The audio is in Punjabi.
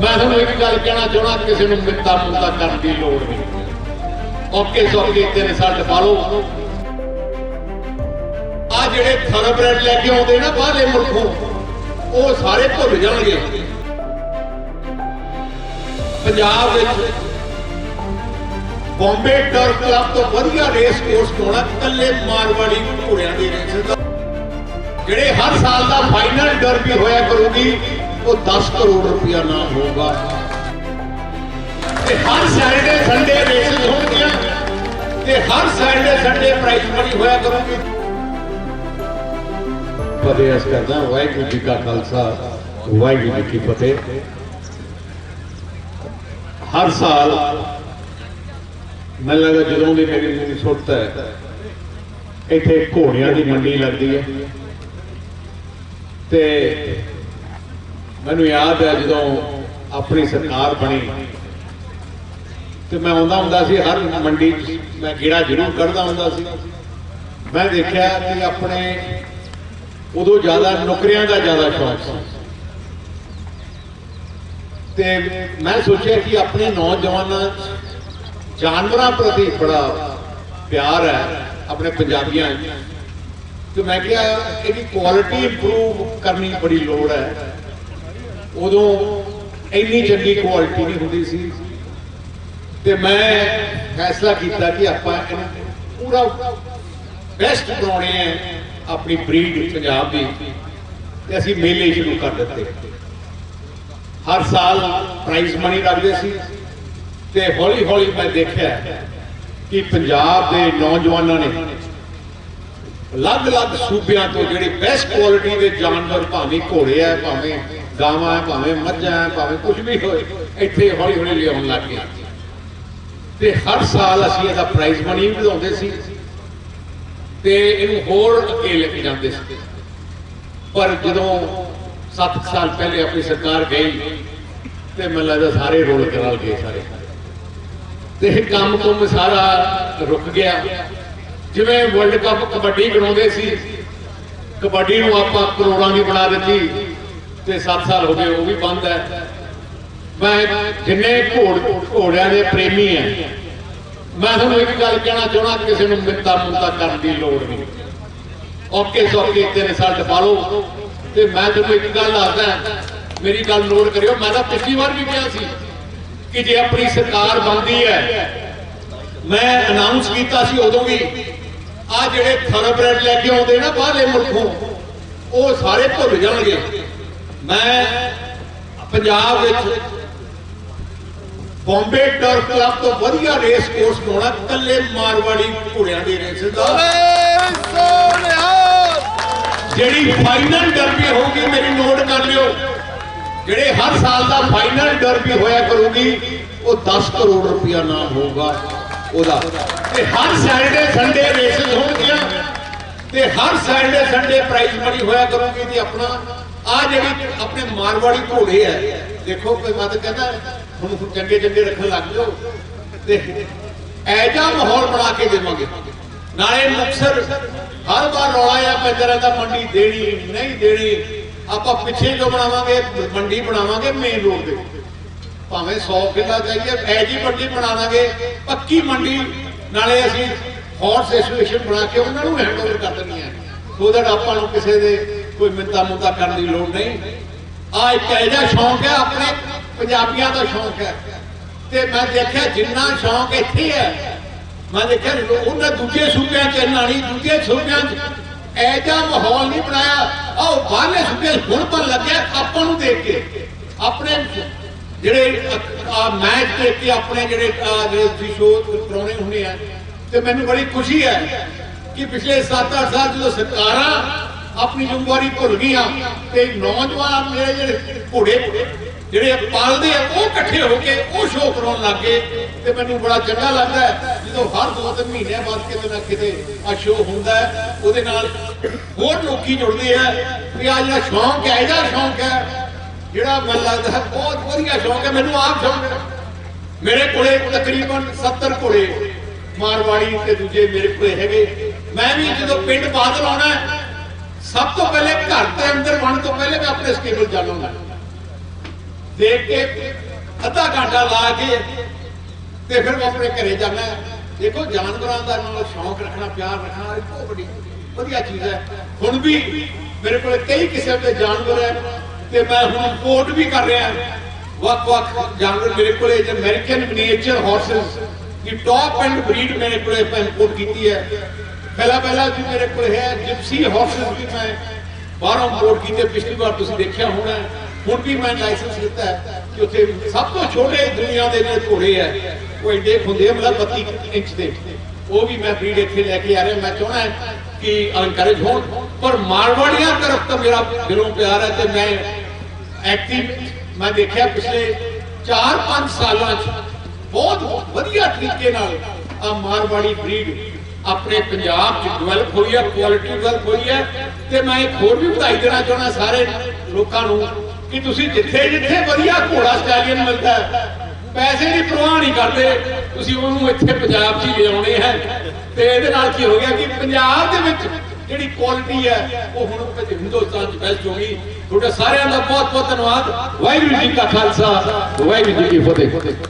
ਮੈਂ ਤੁਹਾਨੂੰ ਇੱਕ ਗੱਲ ਕਹਿਣਾ ਚਾਹਣਾ ਕਿਸੇ ਨੂੰ ਮਿੰਤਾ ਮੁੰਤਾ ਕਰਨ ਦੀ ਲੋੜ ਨਹੀਂ। ਓਕੇ ਸੋਕੇ ਤੇਰੇ ਸੱਟ ਪਾ ਲਓ। ਆ ਜਿਹੜੇ ਥਰਬਰੈਡ ਲੈ ਕੇ ਆਉਂਦੇ ਨਾ ਬਾਹਰਲੇ ਮੁਲਕੋਂ, ਉਹ ਸਾਰੇ ਭੁੱਲ ਜਾਣਗੇ। ਪੰਜਾਬ ਵਿੱਚ ਬੰਬੇ ਟਰ ਕਲੱਬ ਤੋਂ ਵਧੀਆ ਰੇਸ ਕੋਰਸ ਹੋਣਾ ਕੱਲੇ ਮਾਰਵਾੜੀ ਘੋੜਿਆਂ ਦੀ ਰੇਸ। ਦਾ ਜਿਹੜੇ ਹਰ ਸਾਲ ਦਾ ਫਾਈਨਲ ਡਰਬੀ ਹੋਇਆ ਕਰੂਗੀ ਉਹ 10 ਕਰੋੜ ਰੁਪਇਆ ਨਾ ਹੋਊਗਾ। ਤੇ ਹਰ ਸੈਟਰਡੇ ਸੰਡੇ ਰੇਸ ਹੋਣਗੀਆਂ। ਤੇ ਹਰ ਸੈਟਰਡੇ ਸੰਡੇ ਪ੍ਰਾਈਜ਼ ਮਨੀ ਹੋਇਆ ਕਰੂਗੀ। ਫਤਿਹ ਅਸ ਕਰਦਾ ਵਾਹਿਗੁਰੂ ਜੀ ਕਾ ਖਾਲਸਾ, ਵਾਹਿਗੁਰੂ ਜੀ ਕੀ ਫਤਿਹ। ਹਰ ਸਾਲ ਮੈਨੂੰ ਲੱਗਦਾ ਜਦੋਂ ਵੀ ਮੇਰੀ ਮੇਰੀ ਸੁੱਟਦਾ ਹੈ, ਇੱਥੇ ਘੋੜਿਆਂ ਦੀ ਮੰਡੀ ਲੱਗਦੀ ਹੈ। ਤੇ ਮੈਨੂੰ ਯਾਦ ਹੈ ਜਦੋਂ ਆਪਣੀ ਸਰਕਾਰ ਬਣੀ ਤੇ ਮੈਂ ਆਉਂਦਾ ਹੁੰਦਾ ਸੀ, ਹਰ ਮੰਡੀ ਮੈਂ ਗੇੜਾ ਜ਼ਰੂਰ ਕੱਢਦਾ ਹੁੰਦਾ ਸੀ। ਮੈਂ ਦੇਖਿਆ ਕਿ ਆਪਣੇ ਉਦੋਂ ਜ਼ਿਆਦਾ ਨੌਕਰੀਆਂ ਦਾ ਜ਼ਿਆਦਾ ਸ਼ੌਕ ਸੀ। ਤੇ ਮੈਂ ਸੋਚਿਆ ਕਿ ਆਪਣੇ ਨੌਜਵਾਨਾਂ 'ਚ ਜਾਨਵਰਾਂ ਪ੍ਰਤੀ ਬੜਾ ਪਿਆਰ ਹੈ, ਆਪਣੇ ਪੰਜਾਬੀਆਂ ਤੇ ਮੈਂ ਕਿਹਾ ਇਹਦੀ ਕੁਆਲਿਟੀ ਇੰਪਰੂਵ ਕਰਨੀ ਬੜੀ ਲੋੜ ਹੈ। ਉਦੋਂ ਇੰਨੀ ਚੰਗੀ ਕੁਆਲਿਟੀ ਨਹੀਂ ਹੁੰਦੀ ਸੀ। ਤੇ ਮੈਂ ਫੈਸਲਾ ਕੀਤਾ ਕਿ ਆਪਾਂ ਇਹਨੂੰ ਪੂਰਾ ਬੈਸਟ ਬਣਾਉਣੇ ਹੈ ਆਪਣੀ ਬਰੀਡ ਪੰਜਾਬ ਦੀ। ਤੇ ਅਸੀਂ ਮੇਲੇ ਸ਼ੁਰੂ ਕਰ ਦਿੱਤੇ। ਹਰ ਸਾਲ ਪ੍ਰਾਈਜ਼ ਮਨੀ ਰੱਖਦੇ ਸੀ। ਤੇ ਹੌਲੀ ਹੌਲੀ ਮੈਂ ਦੇਖਿਆ ਕਿ ਪੰਜਾਬ ਦੇ ਨੌਜਵਾਨਾਂ ਨੇ ਅਲੱਗ-ਅਲੱਗ ਸੂਬਿਆਂ ਤੋਂ ਜਿਹੜੇ ਬੈਸਟ ਕੁਆਲਿਟੀ ਦੇ ਜਾਨਵਰ ਭਾਵੇਂ ਘੋੜੇ ਆ, ਭਾਵੇਂ ਗਾਵਾਂ ਆ ਭਾਵੇਂ ਮੱਝਾਂ ਆ ਭਾਵੇਂ ਕੁਝ ਵੀ ਹੋਏ, ਇੱਥੇ ਹੌਲੀ ਹੌਲੀ ਲਿਆਉਣ ਲੱਗ ਗਏ ਤੇ ਹਰ ਸਾਲ ਅਸੀਂ ਇਹਦਾ ਪ੍ਰਾਈਜ਼ ਮਨੀ ਵਧਾਉਂਦੇ ਸੀ ਤੇ ਇਹਨੂੰ ਹੋਰ ਅੱਗੇ ਲੈ ਕੇ ਜਾਂਦੇ ਸੀ। ਪਰ ਜਦੋਂ 7 ਸਾਲ ਪਹਿਲੇ ਆਪਣੀ ਸਰਕਾਰ ਗਈ ਤੇ ਮੈਨੂੰ ਲੱਗਦਾ ਸਾਰੇ ਰੋਲ ਕਰਾ ਗਏ ਸਾਰੇ। ਤੇ ਇਹ ਕੰਮ ਕੁੰਮ ਸਾਰਾ ਰੁਕ ਗਿਆ। ਜਿਵੇਂ ਵਰਲਡ ਕੱਪ ਕਬੱਡੀ ਬਣਾਉਂਦੇ ਸੀ, ਕਬੱਡੀ ਨੂੰ ਆਪਾਂ ਕਰੋੜਾਂ ਦੀ ਬਣਾ ਦਿੱਤੀ। ਤੇ 7 ਸਾਲ ਹੋ ਗਏ, ਉਹ ਵੀ ਬੰਦ ਹੈ। ਮੈਂ ਜਿੰਨੇ ਘੋੜ ਘੋੜਿਆਂ ਦੇ ਪ੍ਰੇਮੀ ਆ, ਮੈਂ ਤੁਹਾਨੂੰ ਇੱਕ ਗੱਲ ਕਹਿਣਾ ਚਾਹਣਾ ਕਿਸੇ ਨੂੰ ਮਿੰਤਾ ਮੁੰਤਾ ਕਰਨ ਦੀ ਲੋੜ ਨਹੀਂ। ਓਕੇ ਸੋਕੇ ਤੇਰੇ ਸੱਟ ਪਾ ਲਓ। ਤੇ ਮੈਂ ਤੁਹਾਨੂੰ ਇੱਕ ਗੱਲ ਦੱਸਦਾ, ਮੇਰੀ ਗੱਲ ਨੋਟ ਕਰਿਓ, ਮੈਂ ਤਾਂ ਪਿਛਲੀ ਵਾਰ ਵੀ ਕਿਹਾ ਸੀ ਕਿ ਜੇ ਆਪਣੀ ਸਰਕਾਰ ਬਣਦੀ ਹੈ, ਮੈਂ ਅਨਾਉਂਸ ਕੀਤਾ ਸੀ ਉਦੋਂ ਵੀ ਆ ਜਿਹੜੇ ਥਰਬਰੈਡ ਲੈ ਕੇ ਆਉਂਦੇ ਨਾ ਬਾਹਰਲੇ ਮੁਲਕੋਂ, ਉਹ ਸਾਰੇ ਭੁੱਲ ਜਾਣਗੇ। ਮੈਂ ਪੰਜਾਬ ਵਿੱਚ ਬੰਬੇ ਟਰ ਕਲੱਬ ਤੋਂ ਵਧੀਆ ਰੇਸ ਕੋਰਸ ਹੋਣਾ ਕੱਲੇ ਮਾਰਵਾੜੀ ਘੋੜਿਆਂ ਦੀ ਰੇਸ ਦਾ। ਜਿਹੜੀ ਫਾਈਨਲ ਡਰਬੀ ਹੋਊਗੀ, ਮੇਰੀ ਨੋਟ ਕਰ ਲਿਓ। ਜਿਹੜੇ ਹਰ ਸਾਲ ਦਾ ਫਾਈਨਲ ਡਰਬੀ ਹੋਇਆ ਕਰੂਗੀ, ਉਹ 10 ਕਰੋੜ ਰੁਪਇਆ ਨਾਮ ਹੋਊਗਾ ਉਹਦਾ। ਤੇ ਹਰ ਸੈਟਰਡੇ ਸੰਡੇ ਰੇਸਸ ਹੋਣਗੀਆਂ, ਤੇ ਹਰ ਸੈਟਰਡੇ ਸੰਡੇ ਪ੍ਰਾਈਜ਼ ਮਨੀ ਹੋਇਆ ਕਰੂਗੀ ਤੇ ਆਪਣਾ ਆ ਜਿਹੜੀ ਆਪਣੇ ਮਾਰਵਾੜੀ ਘੋੜੇ ਆ ਦੇਖੋ ਕੋਈ ਮਤ ਕਹਿੰਦਾ, ਹੁਣ ਚੰਗੇ ਚੰਗੇ ਰੱਖਣ ਲੱਗ ਜਾਓ, ਤੇ ਐਜਾ ਮਾਹੌਲ ਬਣਾ ਕੇ ਦੇਵਾਂਗੇ। ਨਾਲੇ ਮੁਕਸਰ ਹਰ ਵਾਰ ਰੌਲਾ ਆ ਪੈਂਦਾ ਰਹਿੰਦਾ, ਮੰਡੀ ਦੇਣੀ, ਨਹੀਂ ਦੇਣੀ, ਆਪਾਂ ਪਿੱਛੇ ਜੋ ਬਣਾਵਾਂਗੇ, ਮੰਡੀ ਬਣਾਵਾਂਗੇ ਮੇਨ ਰੋਡ ਦੇ ਭਾਵੇਂ 100 ਕਿੱਲਾ ਚਾਹੀਏ ਐਜੀ ਮੰਡੀ ਬਣਾਵਾਂਗੇ, ਪੱਕੀ ਮੰਡੀ, ਨਾਲੇ ਅਸੀਂ ਹੌਰਸ ਐਸੋਸੀਏਸ਼ਨ ਬਣਾ ਕੇ ਉਹਨਾਂ ਨੂੰ ਹੈਂਡਓਵਰ ਕਰ ਦੇਣੀ ਹੈ। ਸੋ ਦੈਟ ਆਪਾਂ ਨੂੰ ਕਿਸੇ ਦੇ ਕੋਈ ਮਿੰਤਾ ਮੁੰਤਾ ਕਰਨ ਦੀ ਲੋੜ ਨਹੀਂ। ਆ ਇੱਕ ਇਹਦਾ ਸ਼ੌਂਕ ਹੈ, ਆਪਣੇ ਪੰਜਾਬੀਆਂ ਦਾ ਸ਼ੌਂਕ ਹੈ। ਤੇ ਮੈਂ ਦੇਖਿਆ ਜਿੰਨਾ ਸ਼ੌਂਕ ਇੱਥੇ ਹੈ, ਮੈਂ ਦੇਖਿਆ ਉਹਨਾਂ ਦੂਜੇ ਸੂਬਿਆਂ 'ਚ ਇੰਨਾ ਦੂਜੇ ਸੂਬਿਆਂ 'ਚ ਐਜਾ ਮਾਹੌਲ ਨਹੀਂ ਬਣਾਇਆ। ਆਹ ਬਾਹਰਲੇ ਸੂਬੇ ਹੁਣ ਪਨ ਲੱਗਿਆ ਆਪਾਂ ਨੂੰ ਦੇਖ ਕੇ। ਆਪਣੇ ਜਿਹੜੇ ਆ ਮੈਚ ਦੇਖ ਕੇ ਆਪਣੇ ਜਿਹੜੇ ਜਿਹੜੇ ਸ਼ੋਅ ਕਰਾਉਣੇ ਹੁੰਦੇ ਆ, ਤੇ ਮੈਨੂੰ ਬੜੀ ਖੁਸ਼ੀ ਹੈ ਕਿ ਪਿਛਲੇ 7-8 ਸਾਲ ਜਦੋਂ ਸਰਕਾਰਾਂ ਆਪਣੀ ਜ਼ਿੰਮੇਵਾਰੀ ਭੁੱਲ ਗਈਆਂ ਤੇ ਨੌਜਵਾਨ ਮੇਰੇ ਜਿਹੜੇ ਘੋੜੇ ਜਿਹੜੇ ਪਾਲਦੇ ਆ, ਉਹ ਇਕੱਠੇ ਹੋ ਕੇ ਉਹ ਸ਼ੋਅ ਕਰਾਉਣ ਲੱਗੇ ਤੇ ਮੈਨੂੰ ਬੜਾ ਚੰਗਾ ਲੱਗਦਾ ਹੈ ਜਦੋਂ ਹਰ ਦੋ ਤਿੰਨ ਮਹੀਨਿਆਂ ਬਾਅਦ ਕਿਤੇ ਨਾ ਕਿਤੇ ਆ ਸ਼ੋਅ ਹੁੰਦਾ ਉਹਦੇ ਨਾਲ ਹੋਰ ਲੋਕੀ ਜੁੜਦੇ ਆ ਵੀ ਆ ਜਿਹੜਾ ਸ਼ੌਂਕ ਹੈ, ਇਹਦਾ ਸ਼ੌਂਕ ਹੈ, ਜਿਹੜਾ ਮੈਨੂੰ ਲੱਗਦਾ ਹੈ ਬਹੁਤ ਵਧੀਆ ਸ਼ੌਂਕ ਹੈ, ਮੈਨੂੰ ਆਪ ਸ਼ੌਂਕ ਹੈ। ਮੇਰੇ ਕੋਲੇ ਤਕਰੀਬਨ 70 ਘੋੜੇ ਮਾਰਵਾੜੀ ਤੇ ਦੂਜੇ ਮੇਰੇ ਕੋਲੇ ਹੈਗੇ। ਮੈਂ ਵੀ ਜਦੋਂ ਪਿੰਡ ਬਾਦਲ ਆਉਣਾ ਸਭ ਤੋਂ ਪਹਿਲੇ ਘਰ ਦੇ ਅੰਦਰ ਵੜਨ ਤੋਂ ਪਹਿਲੇ ਮੈਂ ਆਪਣੇ ਸਟੇਬਲ ਜਾਣਾਂਗਾ। ਦੇਖ ਕੇ ਅੱਧਾ ਘੰਟਾ ਲਾ ਕੇ ਤੇ ਫਿਰ ਮੈਂ ਆਪਣੇ ਘਰੇ ਜਾਣਾ ਦੇਖੋ, ਜਾਨਵਰਾਂ ਦਾ ਨਾਲ ਸ਼ੌਂਕ ਰੱਖਣਾ, ਪਿਆਰ ਰੱਖਣਾ, ਇਹ ਬਹੁਤ ਵੱਡੀ, ਵਧੀਆ ਚੀਜ਼ ਹੈ। ਹੁਣ ਵੀ ਮੇਰੇ ਕੋਲ ਕਈ ਕਿਸਮ ਦੇ ਜਾਨਵਰ ਹੈ ਤੇ ਮੈਂ ਹੁਣ ਇੰਪੋਰਟ ਵੀ ਕਰ ਰਿਹਾ। ਵੱਖ-ਵੱਖ ਜਾਨਵਰ ਮੇਰੇ ਕੋਲ, ਇਹ ਅਮਰੀਕਨ ਮਿਨੀਏਚਰ ਹਾਰਸਸ ਦੀ ਟੌਪ ਐਂਡ ਬਰੀਡ ਮੇਰੇ ਕੋਲ ਮੈਂ ਇੰਪੋਰਟ ਕੀਤੀ ਹੈ। ਪਹਿਲਾ ਪਹਿਲਾ ਜੀ ਮੇਰੇ ਕੋਲ ਹੈ ਜਿਪਸੀ ਹਾਰਸਸ ਵੀ ਮੈਂ ਬਾਹਰੋਂ ਇੰਪੋਰਟ ਕੀਤੇ ਪਿਛਲੀ ਵਾਰ ਤੁਸੀਂ ਦੇਖਿਆ ਹੋਣਾ ਹੈ। ਹੁਣ ਵੀ ਮੈਂ ਲਾਇਸੈਂਸ ਲਿੱਤਾ ਹੈ ਕਿ ਉੱਥੇ ਸਭ ਤੋਂ ਛੋਟੇ ਦੁਨੀਆ ਦੇ ਜਿਹੜੇ ਘੋੜੇ ਹੈ ਉਹ ਐਡੇ ਕੁ ਹੁੰਦੇ ਆ ਮਤਲਬ 32 ਇੰਚ ਦੇ ਉਹ ਵੀ ਮੈਂ ਬਰੀਡ ਇੱਥੇ ਲੈ ਕੇ ਆ ਰਿਹਾ ਮੈਂ ਚਾਹਣਾ ਹੈ ਕਿ ਅਨਕਰੇਜ ਹੋਣ ਪਰ ਮਾਰਵਾੜੀਆਂ ਤਰਫ ਤਾਂ ਮੇਰਾ ਦਿਲੋਂ ਪਿਆਰ ਹੈ ਤੇ ਮੈਂ ਐਕਟਿਵ ਮੈਂ ਦੇਖਿਆ ਪਿਛਲੇ 4-5 ਸਾਲਾਂ 'ਚ ਬਹੁਤ ਵਧੀਆ ਤਰੀਕੇ ਨਾਲ ਆ ਮਾਰਵਾੜੀ ਬਰੀਡ ਆਪਣੇ ਪੰਜਾਬ 'ਚ ਡਿਵੈਲਪ ਹੋਈ ਹੈ ਕੁਆਲਿਟੀ ਡਿਵੈਲਪ ਹੋਈ ਹੈ ਤੇ ਮੈਂ ਇੱਕ ਹੋਰ ਵੀ ਵਧਾਈ ਦੇਣਾ ਚਾਹੁੰਦਾ ਸਾਰੇ ਲੋਕਾਂ ਨੂੰ ਕਿ ਤੁਸੀਂ ਜਿੱਥੇ ਜਿੱਥੇ ਵਧੀਆ ਘੋੜਾ ਸਟਾਲੀਅਨ ਮਿਲਦਾ ਹੈ, ਪੈਸੇ ਦੀ ਪਰਵਾਹ ਨਹੀਂ ਕਰਦੇ, ਤੁਸੀਂ ਉਹਨੂੰ ਇੱਥੇ ਪੰਜਾਬ 'ਚ ਹੀ ਲਿਆਉਣੇ ਹੈ। ਤੇ ਇਹਦੇ ਨਾਲ ਕੀ ਹੋ ਗਿਆ ਕਿ ਪੰਜਾਬ ਦੇ ਵਿੱਚ ਜਿਹੜੀ ਕੁਆਲਿਟੀ ਹੈ, ਉਹ ਹੁਣ ਹਿੰਦੁਸਤਾਨ 'ਚ ਬੈਸਟ ਹੋ ਗਈ। ਤੁਹਾਡੇ ਸਾਰਿਆਂ ਦਾ ਬਹੁਤ ਬਹੁਤ ਧੰਨਵਾਦ। ਵਾਹਿਗੁਰੂ ਜੀ ਕਾ ਖਾਲਸਾ, ਵਾਹਿਗੁਰੂ ਜੀ ਕੀ ਫਤਿਹ।